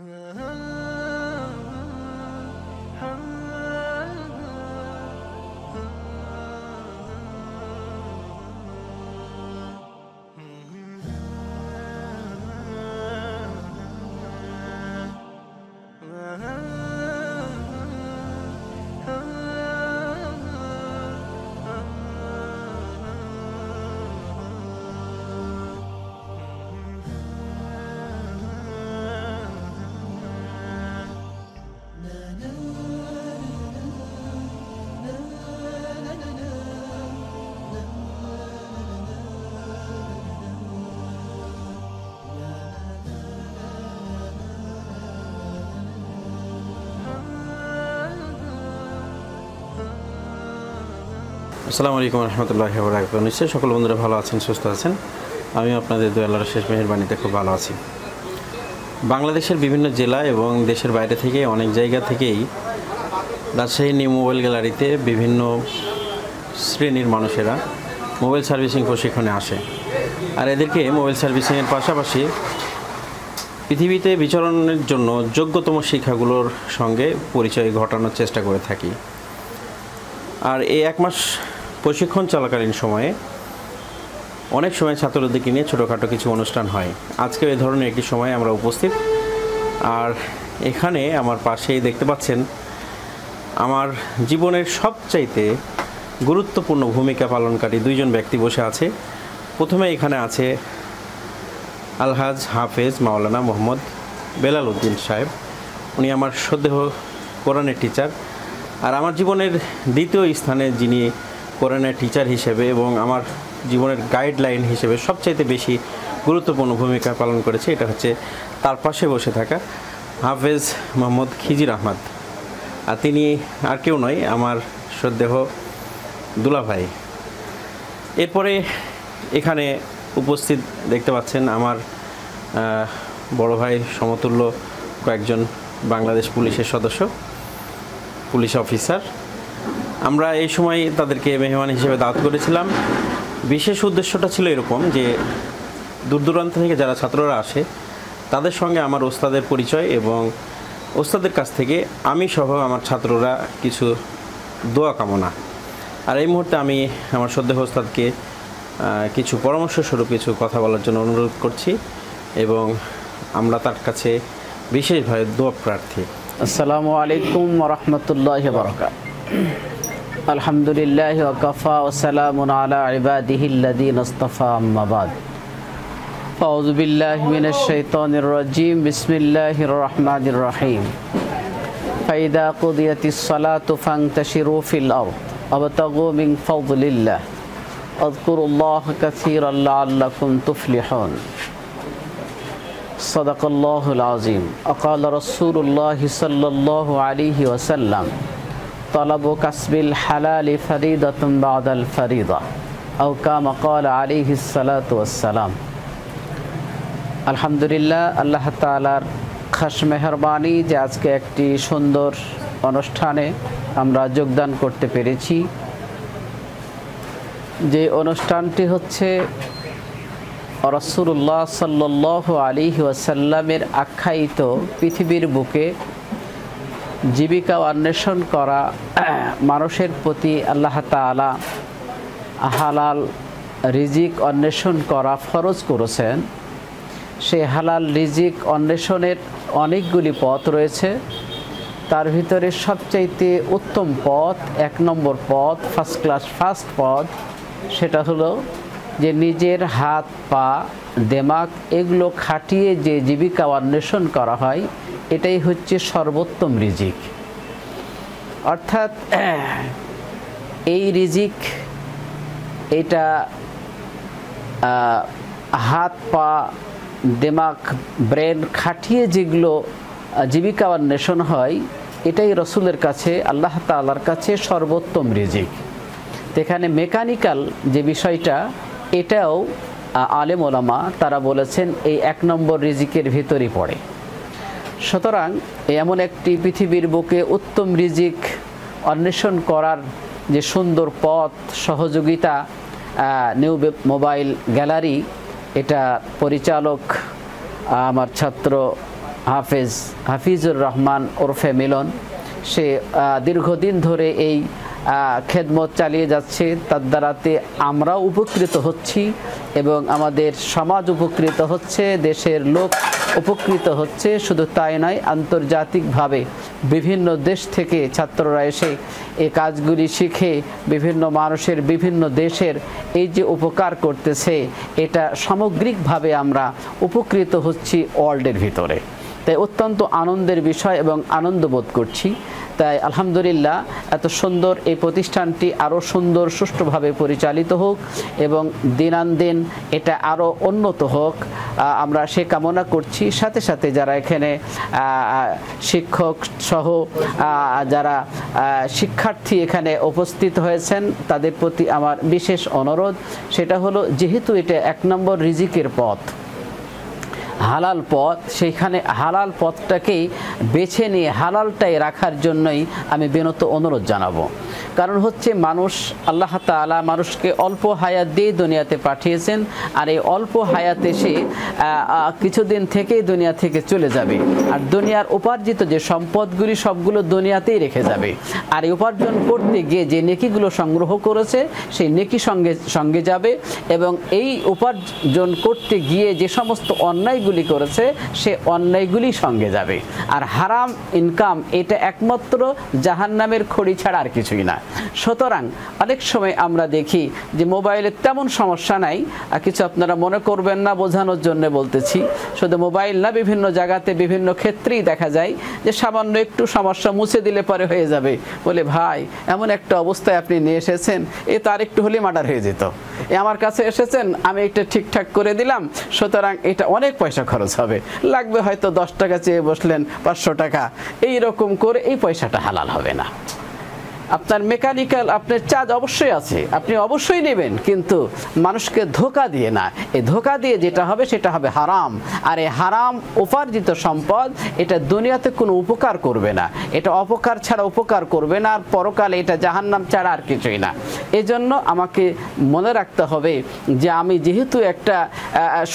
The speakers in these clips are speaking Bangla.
Uh-huh. আসসালামু আলাইকুম রহমতুল্লাহ বরাকাত নিশ্চয়ই সকল বন্ধুরা ভালো আছেন, সুস্থ আছেন। আমি আপনাদের দু আল্লাহর শেষ মেহেরবানিতে খুব ভালো আছি। বাংলাদেশের বিভিন্ন জেলা এবং দেশের বাইরে থেকে অনেক জায়গা থেকেই রাজশাহী নিউ মোবাইল গ্যালারিতে বিভিন্ন শ্রেণির মানুষেরা মোবাইল সার্ভিসিং প্রশিক্ষণে আসে। আর এদেরকে মোবাইল সার্ভিসিংয়ের পাশাপাশি পৃথিবীতে বিচরণের জন্য যোগ্যতম শিক্ষাগুলোর সঙ্গে পরিচয় ঘটানোর চেষ্টা করে থাকি। আর এই এক মাস প্রশিক্ষণ চলাকালীন সময়ে অনেক সময় ছাত্রদেরকে নিয়ে ছোটোখাটো কিছু অনুষ্ঠান হয়। আজকে এই ধরনের একটি সময় আমরা উপস্থিত। আর এখানে আমার পাশেই দেখতে পাচ্ছেন, আমার জীবনের সবচাইতে গুরুত্বপূর্ণ ভূমিকা পালনকারী দুইজন ব্যক্তি বসে আছে। প্রথমে এখানে আছে আলহাজ হাফেজ মাওলানা মোহাম্মদ বেলাল উদ্দিন সাহেব। উনি আমার সদ্দেহ কোরআনের টিচার আর আমার জীবনের দ্বিতীয় স্থানে যিনি কোরআনের টিচার হিসেবে এবং আমার জীবনের গাইডলাইন হিসেবে সবচাইতে বেশি গুরুত্বপূর্ণ ভূমিকা পালন করেছে, এটা হচ্ছে তার পাশে বসে থাকা হাফেজ মোহাম্মদ খিজির আহমদ। আর তিনি আর কেউ নয়, আমার সদ্দেহ দুলাভাই। এরপরে এখানে উপস্থিত দেখতে পাচ্ছেন আমার বড় ভাই সমতুল্য কয়েকজন বাংলাদেশ পুলিশের সদস্য, পুলিশ অফিসার। আমরা এই সময় তাদেরকে মেহমান হিসেবে দাওয়াত করেছিলাম। বিশেষ উদ্দেশ্যটা ছিল এরকম যে, দূর দূরান্ত থেকে যারা ছাত্ররা আসে, তাদের সঙ্গে আমার ওস্তাদের পরিচয় এবং ওস্তাদের কাছ থেকে আমি সহ আমার ছাত্ররা কিছু দোয়া কামনা। আর এই মুহূর্তে আমি আমার সদ্দেহ ওস্তাদকে কিছু পরামর্শ স্বরূপ কিছু কথা বলার জন্য অনুরোধ করছি এবং আমরা তার কাছে বিশেষভাবে দোয়া প্রার্থী। আসসালামু আলাইকুম রহমতুল্লাহ বরকাত الحمد لله وكفى وسلام على عباده الذين اصطفى أما بعد. أعوذ بالله من الشيطان الرجيم بسم الله الرحمن الرحيم فإذا قضيت الصلاة فانتشروا في الأرض ابتغوا من فضل الله اذكروا الله كثيرا لعلكم تفلحون. صدق الله العظيم. اقال رسول الله صلى الله عليه وسلم طلب كسب الحلال فريضة بعد الفريضة أو كما قال عليه الصلاة والسلام আলহামদুলিল্লাহ আল্লাহ তালার খাস মেহরবানি যে আজকে একটি সুন্দর অনুষ্ঠানে আমরা যোগদান করতে পেরেছি যে অনুষ্ঠানটি হচ্ছে রসুল্লাহ সাল্লাহ আলী ওয়াসাল্লামের আখ্যায়িত পৃথিবীর বুকে জীবিকা অন্বেষণ করা মানুষের প্রতি আল্লাহ তালা হালাল রিজিক অন্বেষণ করা ফরজ করেছেন। সেই হালাল রিজিক অন্বেষণের অনেকগুলি পথ রয়েছে। তার ভিতরে সবচাইতে উত্তম পথ, এক নম্বর পথ ফার্স্ট ক্লাস ফার্স্ট পথ, সেটা হলো যে নিজের হাত, পা দেমাগ এগুলো খাটিয়ে যে জীবিকা অন্বেষণ করা হয় এটাই হচ্ছে সর্বোত্তম রিজিক। অর্থাৎ, এই রিজিক, এটা হাত, পা, দেমাগ, ব্রেন খাটিয়ে যেগুলো জীবিকা অন্বেষণ হয়, এটাই রসুলের কাছে, আল্লাহ তালার কাছে সর্বোত্তম রিজিক। এখানে মেকানিক্যাল যে বিষয়টা, এটাও আলেম ওলামা, তারা বলেছেন, এই এক নম্বর রিজিকের ভিতরই পড়ে। সুতরাং এমন একটি পৃথিবীর বুকে উত্তম রিজিক অন্বেষণ করার যে সুন্দর পথ, সহযোগিতা নিউ মোবাইল গ্যালারি এটা পরিচালক আমার ছাত্র হাফেজ হাফিজুর রহমান ওরফে মিলন। সে দীর্ঘদিন ধরে এই খেদমত চালিয়ে যাচ্ছে। তার দ্বারাতে আমরাও উপকৃত হচ্ছি এবং আমাদের সমাজ উপকৃত হচ্ছে। দেশের লোক উপকৃত হচ্ছে, শুধু তাই নয়, আন্তর্জাতিকভাবে বিভিন্ন দেশ থেকে ছাত্ররা এসে এ কাজগুলি শিখে বিভিন্ন মানুষের বিভিন্ন দেশের এই যে উপকার করতেছে, এটা সামগ্রিকভাবে আমরা উপকৃত হচ্ছি ওয়ার্ল্ডের ভিতরে। তাই অত্যন্ত আনন্দের বিষয় এবং আনন্দ বোধ করছি। তাই আলহামদুলিল্লাহ এত সুন্দর এই প্রতিষ্ঠানটি আরও সুন্দর, সুষ্ঠুভাবে পরিচালিত হোক এবং দিনান্দিন এটা আরও উন্নত হোক আমরা সে কামনা করছি। সাথে সাথে যারা এখানে শিক্ষক সহ যারা শিক্ষার্থী এখানে উপস্থিত হয়েছেন, তাদের প্রতি আমার বিশেষ অনুরোধ। সেটা হলো, যেহেতু এটা এক নম্বর রিজিকের পথ হালাল পথ সেইখানে হালাল পথটাকেই বেছে নিয়ে হালালটাই রাখার জন্যই আমি বিনত অনুরোধ জানাব। কারণ হচ্ছে মানুষ আল্লাহ তাআলা মানুষকে অল্প হায়াত দিয়ে দুনিয়াতে পাঠিয়েছেন, আর এই অল্প হায়াতে সে কিছুদিন থেকেই দুনিয়া থেকে চলে যাবে। আর দুনিয়ার উপার্জিত যে সম্পদগুলি সবগুলো দুনিয়াতেই রেখে যাবে। আর এই উপার্জন করতে গিয়ে যে নেকিগুলো সংগ্রহ করেছে, সেই নেকি সঙ্গে সঙ্গে যাবে এবং এই উপার্জন করতে গিয়ে যে সমস্ত অন্যায়গুলি করেছে, সে অন্যায়গুলি সঙ্গে যাবে। আর হারাম ইনকাম এটা একমাত্র জাহান্নামের খড়ি ছাড়া আর কিছুই না। সুতরাং অনেক সময় আমরা দেখি যে মোবাইলের তেমন সমস্যা নাই, আর কিছু আপনারা মনে করবেন না, বোঝানোর জন্য বলতেছি। শুধু মোবাইল না, বিভিন্ন জায়গাতে বিভিন্ন ক্ষেত্রেই দেখা যায় যে সামান্য একটু সমস্যা মুছে দিলে পরে হয়ে যাবে। বলে, ভাই, এমন একটা অবস্থায় আপনি নিয়ে এসেছেন, এ তার একটু হলেই মার্ডার হয়ে যেত। এ আমার কাছে এসেছেন, আমি এটা ঠিকঠাক করে দিলাম, সুতরাং এটা অনেক পয়সা খরচ হবে। লাগবে হয়তো দশ টাকা চেয়ে বসলেন, পাঁচশো টাকা। এই রকম করে এই পয়সাটা হালাল হবে না। আপনার মেকানিক্যাল আপনার চার্জ অবশ্যই আছে। আপনি অবশ্যই নেবেন, কিন্তু মানুষকে ধোকা দিয়ে না। এই ধোকা দিয়ে যেটা হবে, সেটা হবে হারাম। আর এই হারাম উপার্জিত সম্পদ, এটা দুনিয়াতে কোনো উপকার করবে না। এটা অপকার ছাড়া উপকার করবে না, আর পরকালে এটা জাহান্নাম ছাড়া আর কিছুই না। এজন্য আমাকে মনে রাখতে হবে যে আমি যেহেতু একটা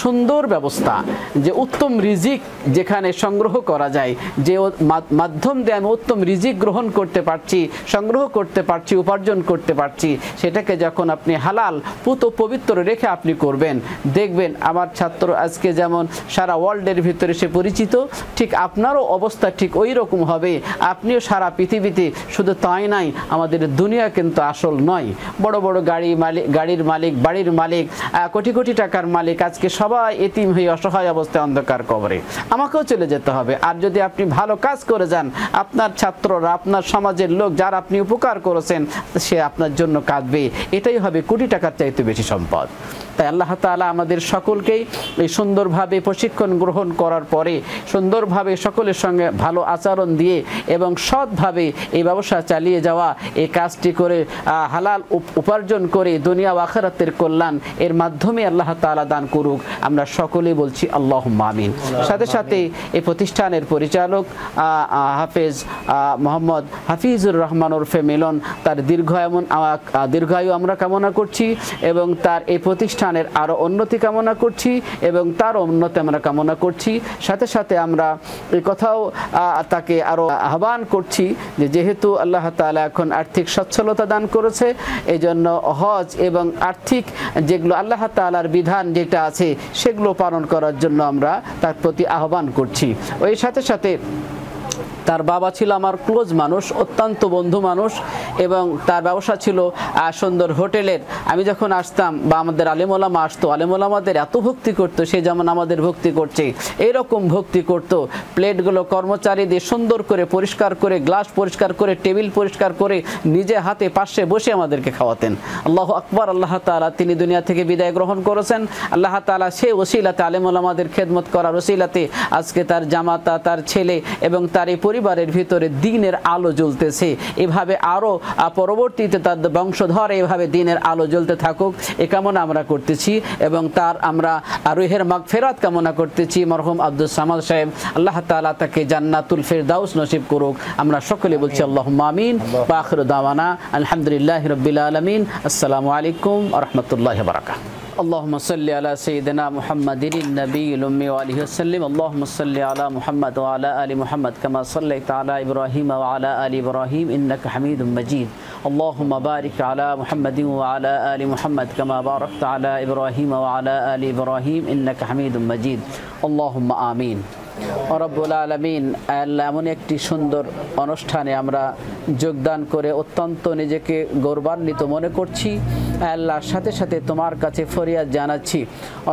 সুন্দর ব্যবস্থা, যে উত্তম রিজিক যেখানে সংগ্রহ করা যায়, যে মাধ্যম দিয়ে আমি উত্তম রিজিক গ্রহণ করতে পারছি, সংগ্রহ করতে পারছি, উপার্জন করতে পারছি, সেটাকে যখন আপনি হালাল, পুত পবিত্র রেখে আপনি করবেন, দেখবেন আমার ছাত্র আজকে যেমন সারা ওয়ার্ল্ডের ভিতরে সে পরিচিত, ঠিক আপনারও অবস্থা ঠিক ওই রকম হবে, আপনিও সারা পৃথিবীতে শুধু তাই নাই, আমাদের দুনিয়া কিন্তু আসল নয়। বড় বড় গাড়ি মালিক, গাড়ির মালিক, বাড়ির মালিক কোটি কোটি টাকার মালিক, আজকে সবাই এতিম হয়ে অসহায় অবস্থায় অন্ধকার কবরে। আমাকেও চলে যেতে হবে। আর যদি আপনি ভালো কাজ করে যান, আপনার ছাত্ররা, আপনার সমাজের লোক, যার আপনি উপকার করেছেন সে আপনার জন্য কাঁদবে। এটাই হবে কোটি টাকার চাইতে বেশি সম্পদ। তাই আল্লাহ তাআলা আমাদের সকলকেই এই সুন্দরভাবে প্রশিক্ষণ গ্রহণ করার পরে সুন্দরভাবে সকলের সঙ্গে ভালো আচরণ দিয়ে এবং সৎভাবে এই ব্যবসা চালিয়ে যাওয়া, এই কাজটি করে হালাল উপ- উপার্জন করে দুনিয়া ও আখেরাতের কল্যাণ এর মাধ্যমে আল্লাহ তাআলা দান করুক। আমরা সকলেই বলছি আল্লাহ মামিন সাথে সাথে এই প্রতিষ্ঠানের পরিচালক হাফেজ মোহাম্মদ হাফিজুর রহমান ওরফে মিলন, তার দীর্ঘ এমন দীর্ঘায়ু আমরা কামনা করছি এবং তার এই প্রতিষ্ঠানের আরও উন্নতি কামনা করছি এবং তার উন্নতি আমরা কামনা করছি। সাথে সাথে আমরা এই কথাও তাকে আরও আহ্বান করছি যে যেহেতু আল্লাহ তাআলা এখন আর্থিক সচ্ছলতা দান করেছে এই জন্য হজ এবং আর্থিক যেগুলো আল্লাহ তাআলার বিধান যেটা আছে, সেগুলো পালন করার জন্য আমরা তার প্রতি আহ্বান করছি। ওই সাথে সাথে তার বাবা ছিল আমার ক্লোজ মানুষ, অত্যন্ত বন্ধু মানুষ এবং তার ব্যবসা ছিল সুন্দর হোটেলের। আমি যখন আসতাম বা আমাদের আলেমোলামা আসতো, আলেমোলামাদের এত ভক্তি করতো, সে যেমন আমাদের ভক্তি করছে এরকম ভক্তি করতো। প্লেটগুলো কর্মচারী দিয়ে সুন্দর করে পরিষ্কার করে, গ্লাস পরিষ্কার করে, টেবিল পরিষ্কার করে নিজে হাতে পাশে বসে আমাদেরকে খাওয়াতেন। আল্লাহ আকবর, আল্লাহ তালা তিনি দুনিয়া থেকে বিদায় গ্রহণ করেছেন। আল্লাহ তালা সে ওসিলাতে, আলেমোলামাদের খেদমত করার ওসিলাতে আজকে তার জামাতা, তার ছেলে এবং তার এই পরিবারের ভিতরে দিনের আলো জ্বলতেছে। এভাবে আরও পরবর্তীতে তার বংশধর এভাবে দিনের আলো জ্বলতে থাকুক এ কামনা আমরা করতেছি এবং তার আমরা রুহের মাগ ফেরাত কামনা করতেছি। মরহুম আব্দুল সামাদ সাহেব আল্লাহ তালা তাকে জান্নাতুল ফেরদাউস নসিব করুক। আমরা সকলে বলছি আল্লাহ মামিন বাখর দাওয়ানা আলহামদুলিল্লাহ রবিল আলমিন। আসসালামু আলাইকুম রহমতুল্লাহ বারাকাত اللهم صل على سيدنا محمد النبي الأمي وآله وسلم اللهم صل على محمد وعلى آل محمد كما صليت على إبراهيم وعلى آل إبراهيم إنك حميد مجيد اللهم بارك على محمد وعلى آل محمد كما باركت على إبراهيم وعلى آل إبراهيم إنك حميد مجيد اللهم آمين রব্বুল আলমিন আল্লাহ এমন একটি সুন্দর অনুষ্ঠানে আমরা যোগদান করে অত্যন্ত নিজেকে গৌরবান্বিত মনে করছি আল্লাহর সাথে সাথে তোমার কাছে ফরিয়াদ জানাচ্ছি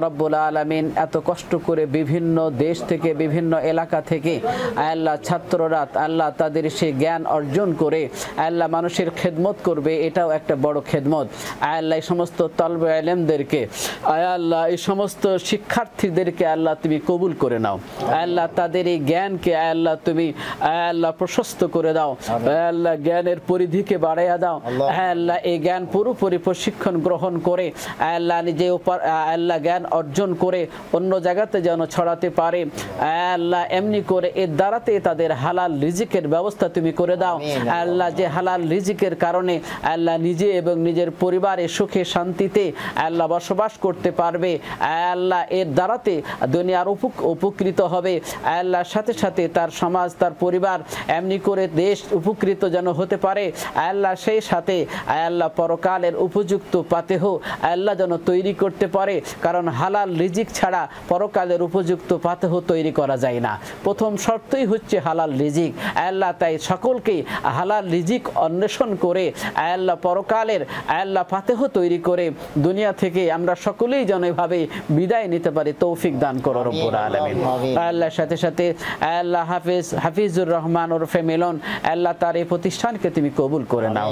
রব্বুল আলমিন এত কষ্ট করে বিভিন্ন দেশ থেকে বিভিন্ন এলাকা থেকে আল্লাহ ছাত্ররা আল্লাহ তাদের সে জ্ঞান অর্জন করে আল্লাহ মানুষের খেদমত করবে এটাও একটা বড় খেদমত আল্লাহ এই সমস্ত তলব আলেমদেরকে আল্লাহ এই সমস্ত শিক্ষার্থীদেরকে আল্লাহ তুমি কবুল করে নাও আল্লাহ তাদের এই জ্ঞানকে আল্লাহ তুমি আল্লাহ প্রশস্ত করে দাও আল্লাহ জ্ঞানের পরিধিকে বাড়াইয়া দাও আল্লাহ এই জ্ঞান পুরোপুরি প্রশিক্ষণ গ্রহণ করে আল্লাহ নিজে উপর- আল্লাহ জ্ঞান অর্জন করে অন্য জায়গাতে যেন ছড়াতে পারে। আল্লাহ এমনি করে এর দ্বারাতে তাদের হালাল রিজিকের ব্যবস্থা তুমি করে দাও। আল্লাহ। যে হালাল রিজিকের কারণে আল্লাহ নিজে এবং নিজের পরিবারে সুখে শান্তিতে আল্লাহ বসবাস করতে পারবে। আল্লাহ এর দ্বারাতে দুনিয়ার উপ- উপকৃত হবে। আল্লাহর সাথে সাথে তার সমাজ তার পরিবার এমনি করে দেশ উপকৃত যেন হতে পারে। আল্লাহ সেই সাথে আল্লাহ পরকালের উপযুক্ত পাতেহ আল্লাহ যেন তৈরি করতে পারে কারণ হালাল রিজিক ছাড়া পরকালের উপযুক্ত পাতেহ তৈরি করা যায় না। প্রথম শর্তই হচ্ছে হালাল রিজিক। আল্লাহ তাই সকলকেই হালাল রিজিক অন্বেষণ করে আল্লাহ পরকালের আল্লাহ ফাতেহ তৈরি করে দুনিয়া থেকে আমরা সকলেই যেন এভাবে বিদায় নিতে পারি তৌফিক দান করো রব্বুল আলামিন। আল্লাহর সাথে সাথে আল্লাহ হাফিজ হাফিজুর রহমান ওরফে মিলন আল্লাহ তার এই প্রতিষ্ঠানকে তুমি কবুল করে নাও।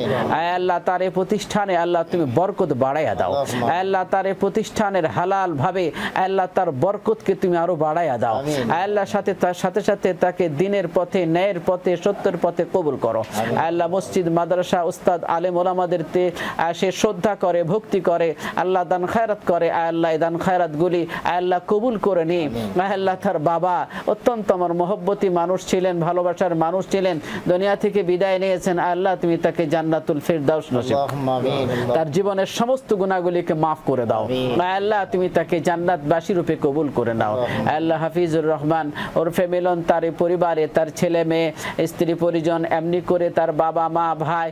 আল্লাহ তার এই প্রতিষ্ঠানে আল্লাহ তুমি বরকত বাড়াইয়া দাও। আল্লাহ তার এই প্রতিষ্ঠানের হালাল ভাবে আল্লাহ তার বরকতকে তুমি আরও বাড়াইয়া দাও। আল্লাহর সাথে তার সাথে সাথে তাকে দিনের পথে ন্যায়ের পথে সত্যের পথে কবুল করো। আল্লাহ মসজিদ মাদ্রাসা উস্তাদ আলেম ওলামাদের সে শ্রদ্ধা করে ভক্তি করে আল্লাহ দান খায়রাত করে আল্লাহ দান খায়রাত গুলি আল্লাহ কবুল করে নি আল্লাহ তার বাবা অত্যন্ত আমার মহব্বতী মানুষ ছিলেন ভালোবাসার মানুষ ছিলেন দুনিয়া থেকে বিদায় নিয়েছেন। আল্লাহ তুমি তাকে জান্নাতুল ফিরদাউস নসিব। তার জীবন জীবনের সমস্ত গুণাগুলিকে মাফ করে দাও। আল্লাহ তুমি তাকে জান্নাতবাসী রূপে কবুল করে নাও। আল্লাহ হাফিজুর রহমান ওরফে মিলন তার পরিবারে তার ছেলে মেয়ে স্ত্রী পরিজন এমনি করে তার বাবা মা ভাই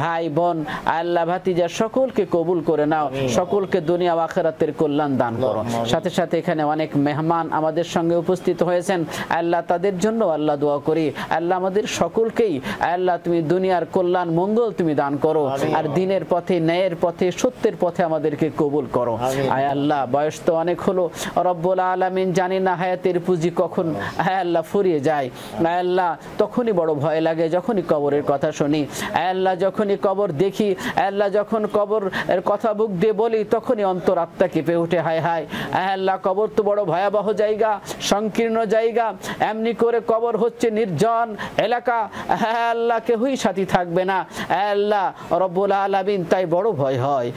ভাই বোন আল্লাহ ভাতিজা সকলকে কবুল করে নাও। সকলকে দুনিয়া আখেরাতের কল্যাণ দান করো। সাথে সাথে এখানে অনেক মেহমান আমাদের সঙ্গে উপস্থিত হয়েছেন। আল্লাহ তাদের জন্য আল্লাহ দোয়া করি। আল্লাহ আমাদের সকলকেই আল্লাহ তুমি দুনিয়ার কল্যাণ মঙ্গল তুমি দান করো। আর দিনের পথে ন্যায়ের পথে সত্যের পথে আমাদেরকে কবুল করো। আয় আল্লাহ বয়স তো অনেক হলো। রব্বুল আলামিন জানি না হায়াতের পুঁজি কখন আয় আল্লাহ ফুরিয়ে যায়। আয় আল্লাহ তখনই বড় ভয় লাগে যখনই কবরের কথা শুনি। আয় আল্লাহ যখনই কবর দেখি আয় আল্লাহ যখন কবর এর কথা বুক দিয়ে বলি তখনই অন্তর আত্মা কেঁপে উঠে হায় হায়। আয় আল্লাহ কবর তো বড় ভয়াবহ জায়গা সংকীর্ণ জায়গা। এমনি করে কবর হচ্ছে নির্জন এলাকা। হ্যাঁ আল্লাহ কেউই সাথী থাকবে না। আয় আল্লাহ রব্বুল আলামিন তাই বড় ভয় হয়। আয়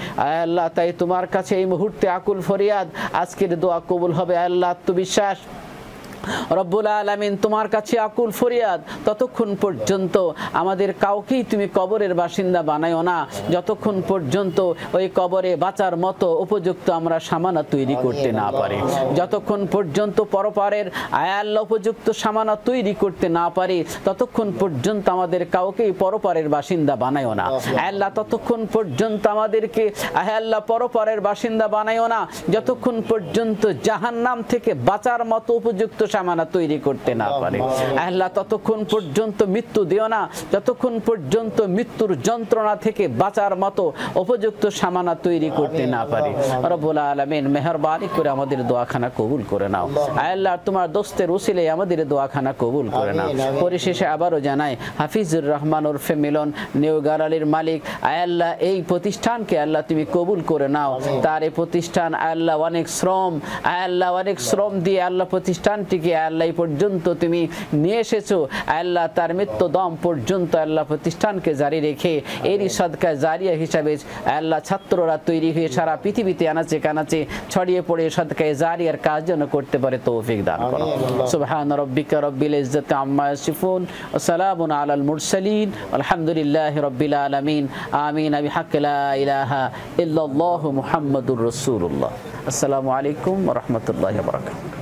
আল্লাহ, তাই তোমার কাছে এই মুহূর্তে আকুল ফরিয়াদ। আজকের দোয়া কবুল হবে। আল্লাহ, আত্মবিশ্বাস। রব্বুল আলামিন তোমার কাছে আকুল ফরিয়াদ। ততক্ষণ পর্যন্ত আমাদের কাউকেই তুমি কবরের বাসিন্দা বানাইও না। যতক্ষণ পর্যন্ত ওই কবরে বাঁচার মতো উপযুক্ত আমরা সামানা তৈরি করতে না পারি। যতক্ষণ পর্যন্ত পরপারের আয়াল্লা উপযুক্ত সামানা তৈরি করতে না পারি, ততক্ষণ পর্যন্ত আমাদের কাউকেই পরপারের বাসিন্দা বানাইও না। আল্লাহ ততক্ষণ পর্যন্ত আমাদেরকে আল্লাহ পরপারের বাসিন্দা বানাইও না। যতক্ষণ পর্যন্ত জাহান্নাম থেকে বাঁচার মতো উপযুক্ত সামানা তৈরি করতে না পারে। আল্লাহ ততক্ষণ পর্যন্ত মৃত্যু দিও না যতক্ষণ পর্যন্ত মৃত্যুর যন্ত্রণা থেকে বাঁচার মতো উপযুক্ত সামানা তৈরি করতে না পারে। রব্বুল আলামিন মেহরবানি করে আমাদের দোয়াখানা কবুল করে নাও। আল্লাহ। তোমার দোস্তের উসিলে আমাদের দোয়াখানা কবুল করে নাও। পরিশেষে আবারও জানাই হাফিজুর রহমান ওরফে মিলন নিউ গারালির মালিক আল্লাহ এই প্রতিষ্ঠানকে আল্লাহ তুমি কবুল করে নাও। তার এই প্রতিষ্ঠান আল্লাহ অনেক শ্রম আল্লাহ অনেক শ্রম দিয়ে আল্লাহ প্রতিষ্ঠানটিকে থেকে আল্লাহ পর্যন্ত তুমি নিয়ে এসেছ। আল্লাহ তার মৃত্যু দম পর্যন্ত আল্লাহ প্রতিষ্ঠানকে জারি রেখে এরই সদকায় জারিয়া হিসাবে আল্লাহ ছাত্ররা তৈরি হয়ে সারা পৃথিবীতে আনাচে কানাচে ছড়িয়ে পড়ে সদকায় জারিয়ার কাজ যেন করতে পারে তৌফিক দান করো। সুবহান রব্বিকা রব্বিল ইজ্জাতি আম্মা ইয়াসিফুন ওয়া সালামুন আলাল মুরসালিন। আলহামদুলিল্লাহি রব্বিল আলামিন। আমিন আবি হাক্কি লা ইলাহা ইল্লাল্লাহু মুহাম্মাদুর রাসূলুল্লাহ। আসসালামু আলাইকুম ওয়া রাহমাতুল্লাহি ওয়া বারাকাতুহু।